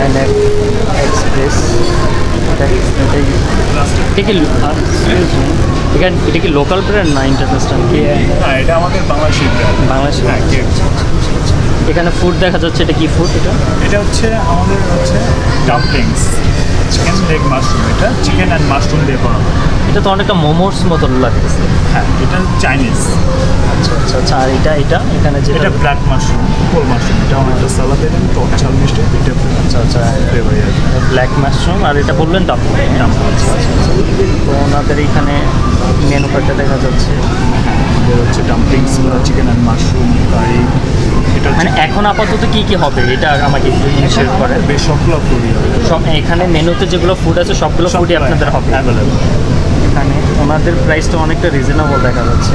NF express এটা কি এখানে এটা কি লোকাল ব্র্যান্ড না ইন্টারন্যাশনাল কি হ্যাঁ এটা আমাদের বাংলাদেশি ব্র্যান্ড বাংলাদেশ হ্যাঁ এখানে ফুড দেখা যাচ্ছে এটা কি ফুড এটা? এটা হচ্ছে আমাদের হচ্ছে ডাম্পলিংস চিকেন লেগ মাশরুম এটা চিকেন অ্যান্ড মাশরুম দিয়ে করা হয়। এটা তো অনেকটা মোমোস মতন লাগতেছে। হ্যাঁ এটা চাইনিজ। আচ্ছা আচ্ছা আচ্ছা আর এটা এটা এখানে যেটা এটা ব্ল্যাক মাশরুম কোল মাশরুম। এটা আমাদের সালাদের টক ঝাল মিষ্টি এটা আচ্ছা আচ্ছা ব্ল্যাক মাশরুম আর এটা বললেন ডাম্পলিং আচ্ছা আচ্ছা আচ্ছা। তো ওনাদের এখানে মেনু কার্ডটা দেখা যাচ্ছে। এটা হচ্ছে dumplings chicken and mushroom curry এটা মানে এখন আপাতত কি কি হবে? এটা আমাকে শেয়ার করেন। বেশ সবগুলো ফুডই হবে। সব এখানে মেনুতে যেগুলো ফুড আছে সবগুলো ফুডই আপনাদের হবে। অ্যাভেলেবল এখানে। ওনাদের প্রাইসটা অনেকটা রিজনেবল দেখা যাচ্ছে.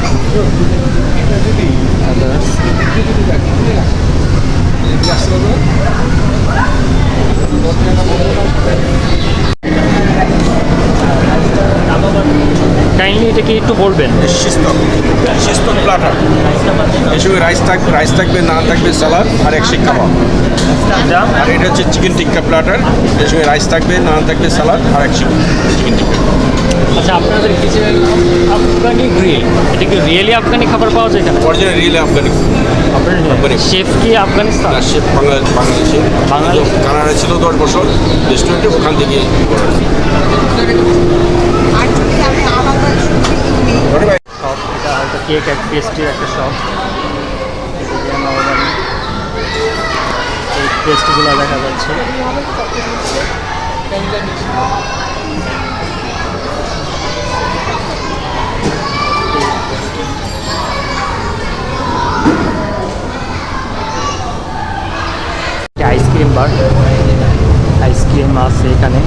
কাইন্ডলি এটা কি একটু বলবেন। শিস্তক শিস্তক প্লাটার এর রাইস থাকবে রাইস থাকবে নান থাকবে সালাদ আর এক শিক কাবাব এটা আর এটা হচ্ছে চিকেন টিক্কা প্লাটার সঙ্গে রাইস থাকবে নান থাকবে সালাদ আর এক চিকেন টিক্কা আচ্ছা আপনাদের কি যে আফগানি গ্রিল এটা কি রিয়েলি আফগানি খাবার পাওয়া যায় এখানে? অরিজিনাল রিয়েল আফগানি আপনার আফগানি। শেফ কি আফগানিস্তান? আর সে বাংলাদেশ। বাংলাদেশে? বাংলাদেশ? কানাডা ছিল দশ বছর রেস্টুরেন্টে ওখান থেকে শপ এটা হয়তো কেক এক পেস্ট্রির একটা শপ পেস্ট্রিগুলো দেখা যাচ্ছে। আইসক্রিম বার আইসক্রিম আছে এখানে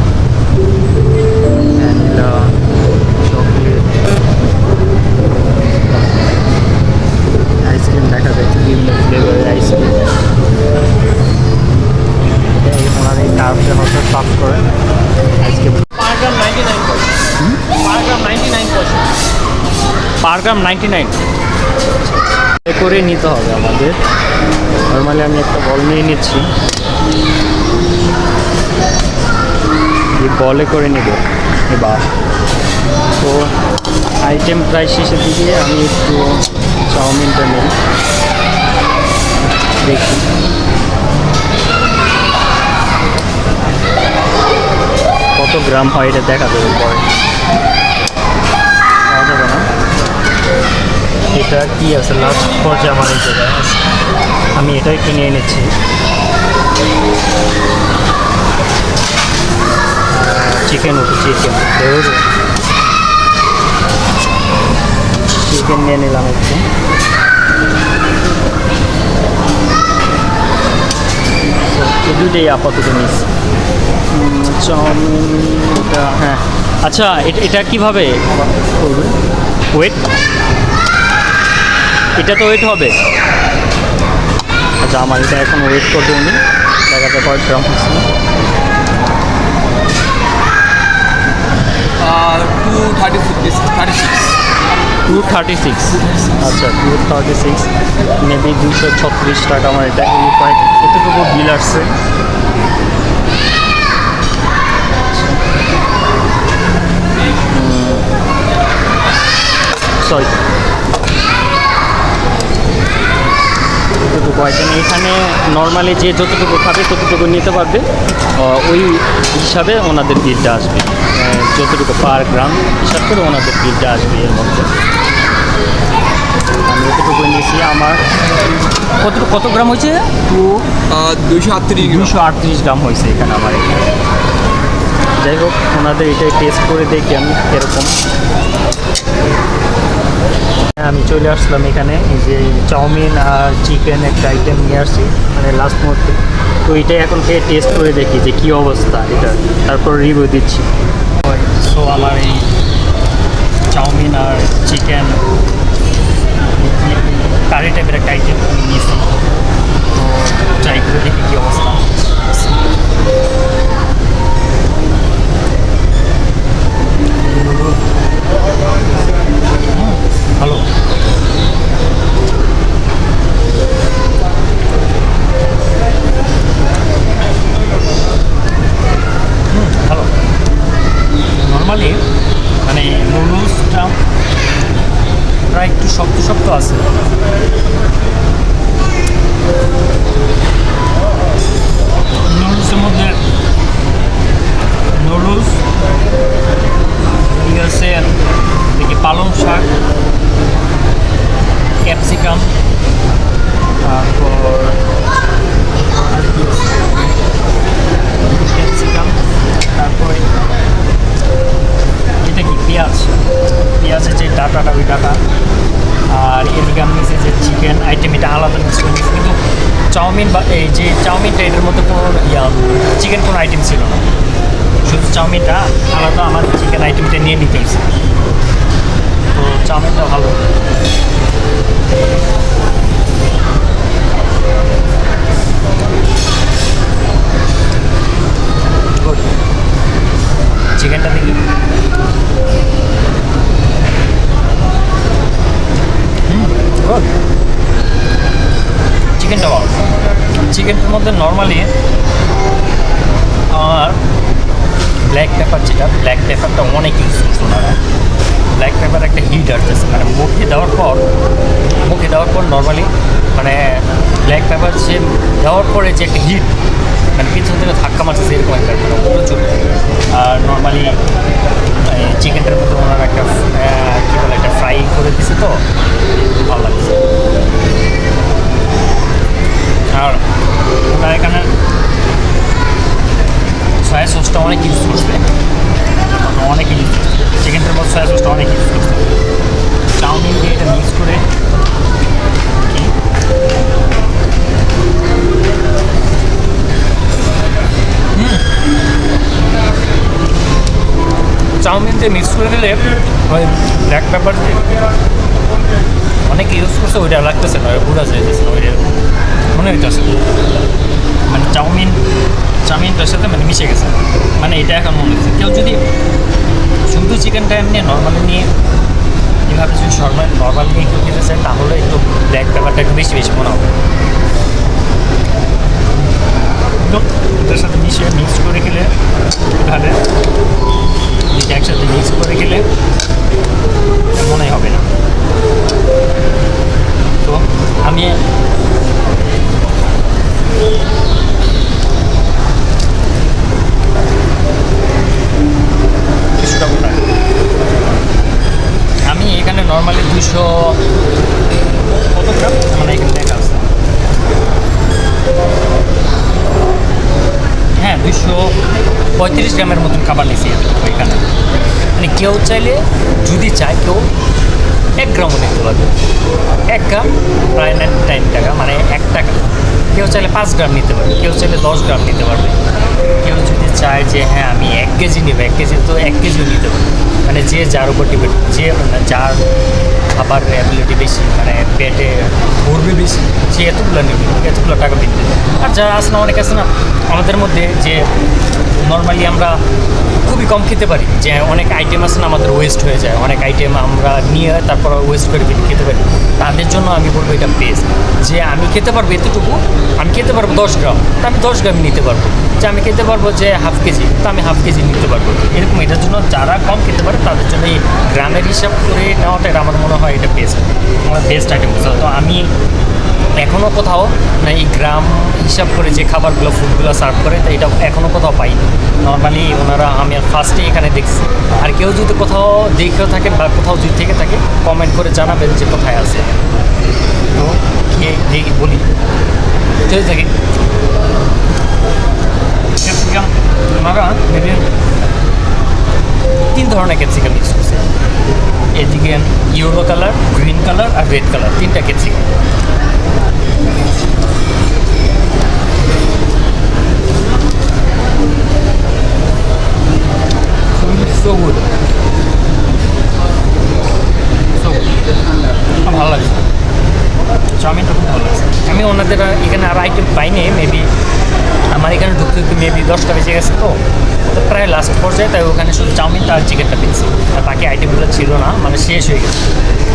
ভ্যানিলা চকলেট আইসক্রিম দেখা যাচ্ছে বিভিন্ন ফ্লেভারের আইসক্রিম ওনার এই কার্ভটা হয়তো সাফ করে ice cream per gram ninety nine করে নিতে হবে আমাদের। নর্মালি আমি একটা বল নিয়ে নিচ্ছি। বলে করে নেব। এবার তো আইটেম প্রায় শেষের দিকে আমি একটু চাউমিনটা নিই। দেখি। কত গ্রাম হয় এটা দেখা যাবে পরে। না। এটা কি আছে? লাস্ট পর্যায়ে আমার আমি এটাই কিনে এনেছি চিকেন উঠে চিকেন চিকেন নিয়ে নিলাম একটু। দুটোই আপাতত মিস চাউমিনটা হ্যাঁ। আচ্ছা এটা কীভাবে? করবে ওয়েট এটা তো ওয়েট হবে। আচ্ছা আমার এটা এখন ওয়েট করবে উনি যায় কয়েক গ্রাম হচ্ছে two thirty six thirty six two thirty six আচ্ছা টু থার্টি সিক্স মেবি দুশো ছত্রিশ টাকা আমার এটা এই কয়েক এতটুকু বিল আসছে। সরি আইটেম এখানে নর্মালি যে যতটুকু খাবে ততটুকু নিতে পারবে। ওই হিসাবে ওনাদের বিলটা আসবে। যতটুকু পার গ্রাম হিসাব করে ওনাদের বিলটা আসবে এর মধ্যে। আমি যতটুকু নিয়েছি আমার কত কত গ্রাম হয়েছে? টু দুইশো আটত্রিশ দুশো আটত্রিশ গ্রাম হয়েছে এখানে আমার এখানে। যাই হোক ওনাদের এটাই টেস্ট করে দেখি আমি এরকম আমি চলে আসলাম এখানে। এই যে চাউমিন আর চিকেন একটা আইটেম নিয়ে আসছি মানে লাস্ট মুহূর্তে। তো এটাই এখন খেয়ে টেস্ট করে দেখি যে কী অবস্থা এটা। তারপর রিভিউ দিচ্ছি। সো আমার এই চাউমিন আর চিকেন কারি টাইপের একটা আইটেম নিয়েছি তো ট্রাই করে দেখি কী অবস্থা। একটু শক্ত শক্ত আছে। মধ্যে পালং শাক ক্যাপসিকাম তারপর ক্যাপসিকাম তারপরে এটা কি পেঁয়াজ পেঁয়াজের যে ডাটাটা ওই ডাটা আর এদিকে আমি নিয়েছি যে চিকেন আইটেম এটা আলাদা মিক্স করে নিয়েছি কিন্তু চাউমিন বা এই যে চাউমিনটা এটার মধ্যে কোনো ইয়া চিকেন কোনো আইটেম ছিল না। শুধু চাউমিনটা আলাদা আমার চিকেন আইটেমটা নিয়ে নিতে হয়েছে। তো চাউমিনটা ভালো। চিকেনটা দেখি। গুড চিকেনটা ভালো। চিকেনটার মধ্যে নর্মালি আমার ব্ল্যাক পেপার যেটা ব্ল্যাক পেপারটা অনেক ইউজ করছে ওনারা। ব্ল্যাক পেপার একটা হিট আসতেছে মানে মুখে দেওয়ার পর মুখে দেওয়ার পর নর্মালি মানে ব্ল্যাক পেপার যে দেওয়ার পরে যে একটা হিট মানে পিছন থেকে ধাক্কা মারছে এরকম একটা ব্যাপার, প্রচুর আর নর্মালি চিকেনটার মধ্যে ওনারা একটা কী বলে একটা ফ্রাই করে দিছে তো ভালো লাগছে। আর ওনারা এখানে সয়া সসটা অনেক ইউজ করছে অনেক ইউজ করছে চিকেনটার মধ্যে সয়া সসটা অনেক ইউজ করছে চাউমিন দিয়ে এটা মিক্স করে চাউমিন দিয়ে মিক্স করে দিলে ওই ব্ল্যাক পেপার দিয়ে অনেক ইউজ করছে ওইটা লাগতেছে না যাইতেছে না ওইটা মনে মানে চাউমিন চাউমিনটার সাথে মানে মিশে গেছে। মানে এটা এখন মনে হচ্ছে কেউ যদি শুধু চিকেনটা এমনি নর্মালি নিয়ে এভাবে যদি নর্মাল নর্মাল নিয়ে কেউ খেতে চায়, তাহলে একটু ব্ল্যাক পেপারটা একটু বেশি বেশি মনে হবে। এটার সাথে মিশিয়ে মিক্স করে খেলে তাহলে এটা একসাথে মিক্স করে খেলে মনে হবে না। তো আমি পঁয়ত্রিশ গ্রামের মতন খাবার নিয়েছি ওইখানে মানে কেউ চাইলে, যদি চায়, কেউ এক গ্রামও নিতে পারবে এক গ্রাম প্রায় নাইন টাকা মানে এক টাকা। কেউ চাইলে পাঁচ গ্রাম নিতে পারবে, কেউ চাইলে দশ গ্রাম নিতে পারবে। কেউ চায় যে হ্যাঁ আমি এক কেজি নেব, এক কেজি তো এক কেজিও নিতে পারি মানে যে যার উপর ডিপেন্ড যে মানে যার খাবার অ্যাবিলিটি বেশি মানে পেটে ভরবে বেশি, সে এতগুলো নেবে, এতগুলো টাকা দিতে আর যারা আছে না, অনেক আছে না, আমাদের মধ্যে যে নর্মালি আমরা খুবই কম খেতে পারি। যে অনেক আইটেম আছে না, আমাদের ওয়েস্ট হয়ে যায়। অনেক আইটেম আমরা নিয়ে তারপর ওয়েস্ট করে ফেলি, খেতে পারি। তাদের জন্য আমি বলব এটা বেস্ট যে আমি খেতে পারব এতটুকু, আমি খেতে পারব দশ গ্রাম, তা আমি দশ গ্রাম নিতে পারব। যে আমি খেতে পারব যে হাফ কেজি, তা আমি হাফ কেজি নিতে পারব। এরকম এটার জন্য যারা কম খেতে পারে, তাদের জন্য এই গ্রামের হিসাব করে নেওয়াটা আমার মনে হয় এটা বেস্ট আমার বেস্ট আইটেম তো আমি এখনও কোথাও না এই গ্রাম হিসাব করে যে খাবারগুলো ফুডগুলো সার্ভ করে, তো এটা এখনও কোথাও পাইনি। নর্মালি ওনারা, আমি ফার্স্টে এখানে দেখছি। আর কেউ যদি কোথাও দেখেও থাকেন বা কোথাও যদি থেকে থাকে কমেন্ট করে জানাবেন যে কোথায় আছে। তো খেয়ে দেখি, বলি। চলে থাকি। ওনারা তিন ধরনের ক্যাপসিকাম ইউজ করছে। এদিকে ইয়েলো কালার গ্রিন কালার আর রেড কালার, তিনটা ক্যাপসিকাম। So good. So ভালো লাগছে চাউমিনটা খুব ভালো লাগছে আমি ওনাদের এখানে আর আইটেম পাইনি মেবি আমার এখানে ঢুকতে মেবি দশটা বেজে গেছে তো তো প্রায় লাস্ট পর্যায়ে তাই ওখানে শুধু চাউমিনটা আর চিকেনটা পেয়েছি আর বাকি আইটেমগুলো ছিল না মানে শেষ হয়ে গেছে।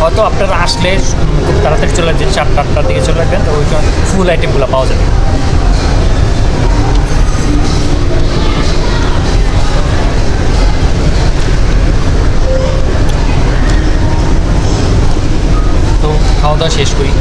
হয়তো আপনারা আসলে খুব তাড়াতাড়ি চলে যাবেন চারটা, আটটার দিকে চলে যাবেন তো ওই ফুল আইটেমগুলো পাওয়া যাবে। তো খাওয়া দাওয়া শেষ করি।